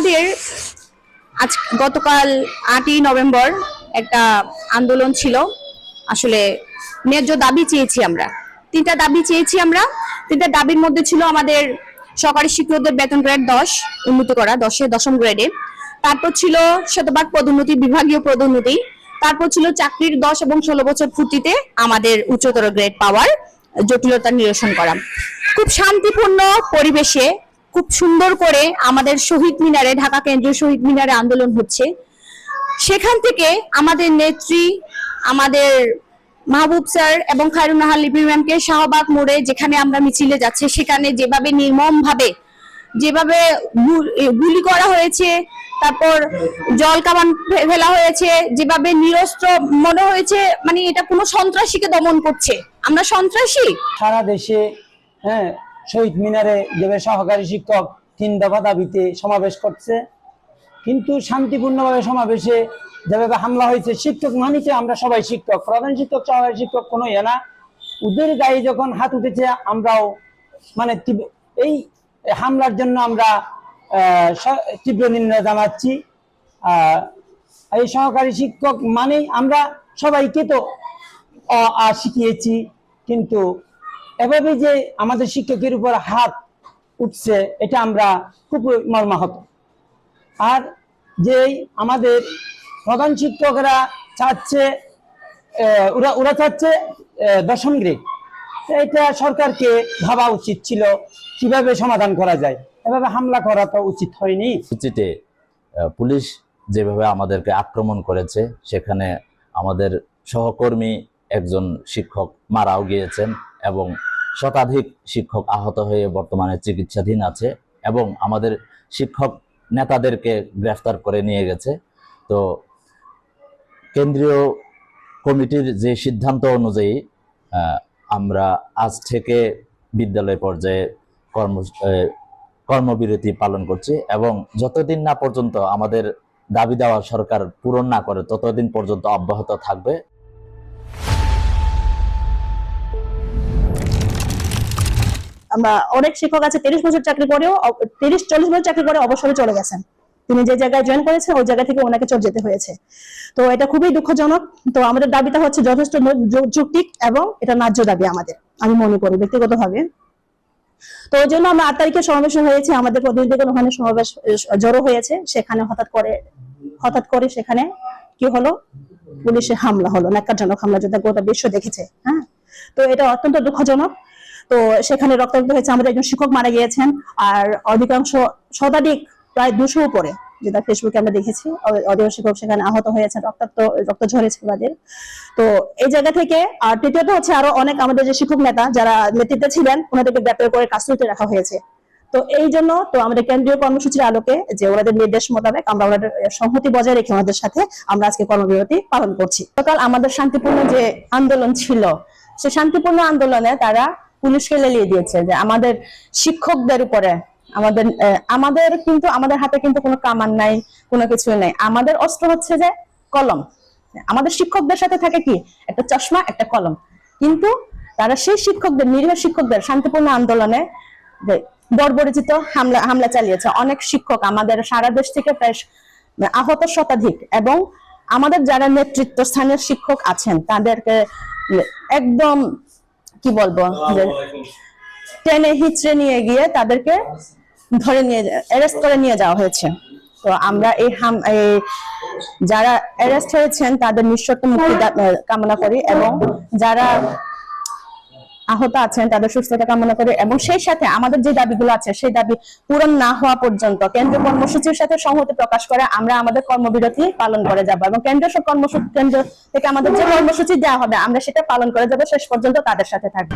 আমাদের আজ গতকাল আটই নভেম্বর একটা আন্দোলন ছিল। আসলে ন্যায্য দাবি চেয়েছি আমরা। তিনটা দাবি চেয়েছি আমরা। তিনটা দাবির মধ্যে ছিল আমাদের সরকারি শিক্ষকদের বেতন গ্রেড দশ, উন্নত করা দশে দশম গ্রেডে। তারপর ছিল শতভাগ পদোন্নতি, বিভাগীয় পদোন্নতি। তারপর ছিল চাকরির দশ এবং ষোলো বছর ফুর্তিতে আমাদের উচ্চতর গ্রেড পাওয়ার জটিলতা নিরসন করা। খুব শান্তিপূর্ণ পরিবেশে খুব সুন্দর করে আমাদের শহীদ মিনারে, ঢাকা কেন্দ্রীয় শহীদ মিনারে আন্দোলন হচ্ছে। সেখান থেকে আমাদের নেত্রী, আমাদের মাহবুব স্যার এবং খায়রুন্নাহার লিপি ম্যামকে শাহবাগ মোড়ে যেখানে আমরা মিছিলে যাচ্ছে, সেখানে যেভাবে নির্মম ভাবে যেভাবে গুলি করা হয়েছে, তারপর জল কামান ফেলা হয়েছে, যেভাবে নিরস্ত্র মনে হয়েছে মানে এটা কোনো সন্ত্রাসীকে দমন করছে। আমরা সন্ত্রাসী? সারা দেশে হ্যাঁ শহীদ মিনারে যেভাবে সহকারী শিক্ষক তিন দফা দাবিতে সমাবেশ করছে। কিন্তু শান্তিপূর্ণভাবে সমাবেশে যেভাবে হামলা হয়েছে, শিক্ষক মানিতে আমরা সবাই শিক্ষক। প্রধান শিক্ষক, সহকারী শিক্ষক কোনো ইয়ে না। ওদের গায়ে যখন হাত উঠেছে, আমরাও মানে এই হামলার জন্য আমরা তীব্র নিন্দা জানাচ্ছি। এই সহকারী শিক্ষক মানেই আমরা সবাইকে তো শিখিয়েছি। কিন্তু এভাবে যে আমাদের শিক্ষকের উপর হাত উঠছে, এটা আমরা খুব মর্মাহত। আর যে আমাদের প্রধান শিক্ষকরা চাচ্ছে ওরা ওরা চাচ্ছে দশম গ্রেড এটা সরকারকে ভাবা উচিত ছিল, কীভাবে সমাধান করা যায়। এভাবে হামলা করা তো উচিত হয়নি। উচিতে পুলিশ যেভাবে আমাদেরকে আক্রমণ করেছে, সেখানে আমাদের সহকর্মী একজন শিক্ষক মারাও গিয়েছেন এবং শতাধিক শিক্ষক আহত হয়ে বর্তমানে চিকিৎসাধীন আছে এবং আমাদের শিক্ষক নেতাদেরকে গ্রেফতার করে নিয়ে গেছে। তো কেন্দ্রীয় কমিটির যে সিদ্ধান্ত অনুযায়ী আমরা আজ থেকে বিদ্যালয় পর্যায়ে কর্ম কর্মবিরতি পালন করছি এবং যতদিন না পর্যন্ত আমাদের দাবি দেওয়া সরকার পূরণ না করে, ততদিন পর্যন্ত অব্যাহত থাকবে। আমরা অনেক শিক্ষক আছে, তিরিশ বছর চাকরি করেও তিরিশ, চল্লিশ বছর চাকরি করে অবসরে চলে গেছেন। তিনি যে জায়গায় জয়েন করেছেন, ওই জায়গা থেকে ওনাকে চলে যেতে হয়েছে। তো এটা খুবই দুঃখজনক। তো আমাদের দাবিটা হচ্ছে যথেষ্ট যৌক্তিক এবং এটা ন্যায্য দাবি আমাদের, আমি মনে করি ব্যক্তিগতভাবে। তো ওই জন্য আমরা আট তারিখে সমাবেশ হয়েছে, আমাদের প্রতিনিধিগণ ওখানে সমাবেশ, জড়ো হয়েছে, সেখানে হঠাৎ করে হঠাৎ করে সেখানে কি হলো? পুলিশে হামলা হলো, ন্যাক্কারজনক হামলা, যেটা গোটা বিশ্ব দেখেছে হ্যাঁ? তো এটা অত্যন্ত দুঃখজনক। তো সেখানে রক্তাক্ত হয়েছে আমাদের একজন শিক্ষক মারা গিয়েছেন, আর অধিকাংশ শতাধিক প্রায় দুশো উপরে, যেটা ফেসবুকে আমরা দেখেছি অধিকাংশ শিক্ষক সেখানে আহত হয়েছেন, রক্তাক্ত, রক্ত ঝরেছে তাদের। তো এই জায়গা থেকে, আর তৃতীয়ত হচ্ছে আরও অনেক আমাদের যে শিক্ষক নেতা যারা নেতৃত্বে ছিলেন, ওনাদেরকে গ্রেপ্তার করে কাস্টডিতে রাখা হয়েছে। তো এই জন্য তো আমাদের কেন্দ্রীয় কর্মসূচির আলোকে যে ওনাদের নির্দেশ মোতাবেক আমরা ওনাদের সংহতি বজায় রেখে ওনাদের সাথে আমরা আজকে কর্মবিরতি পালন করছি। গতকাল আমাদের শান্তিপূর্ণ যে আন্দোলন ছিল সে শান্তিপূর্ণ আন্দোলনে তারা পুলিশকে লেলিয়ে দিয়েছে যে আমাদের শিক্ষকদের উপরে আমাদের আমাদের কিন্তু, আমাদের হাতে কিন্তু কোনো কামান নাই, কোনো কিছু নাই। আমাদের অস্ত্র হচ্ছে যে কলম। আমাদের শিক্ষকদের সাথে থাকে কি? একটা চশমা, একটা কলম। কিন্তু তারা সেই শিক্ষকদের, নিরীহ শিক্ষকদের শান্তিপূর্ণ আন্দোলনে বর্বরিচিত হামলা হামলা চালিয়েছে। অনেক শিক্ষক আমাদের সারা দেশ থেকে প্রায় আহত শতাধিক এবং আমাদের যারা নেতৃত্ব স্থানীয় শিক্ষক আছেন, তাদেরকে একদম কি বলব? টেনে হিচড়ে নিয়ে গিয়ে তাদেরকে ধরে নিয়ে অ্যারেস্ট করে নিয়ে যাওয়া হয়েছে। তো আমরা এই হাম এই যারা অ্যারেস্ট হয়েছেন তাদের নিঃশর্ত মুক্তি কামনা করি এবং যারা আহত আছেন, তাদের সুস্থতা কামনা করে এবং সেই সাথে আমাদের যে দাবিগুলো আছে, সেই দাবি পূরণ না হওয়া পর্যন্ত কেন্দ্রীয় কর্মসূচির সাথে সংহতি প্রকাশ করে আমরা আমাদের কর্মবিরতি পালন করে যাব এবং কেন্দ্রীয় কর্মসূচি কেন্দ্র থেকে আমাদের যে কর্মসূচি দেওয়া হবে, আমরা সেটা পালন করে যাব। শেষ পর্যন্ত তাদের সাথে থাকব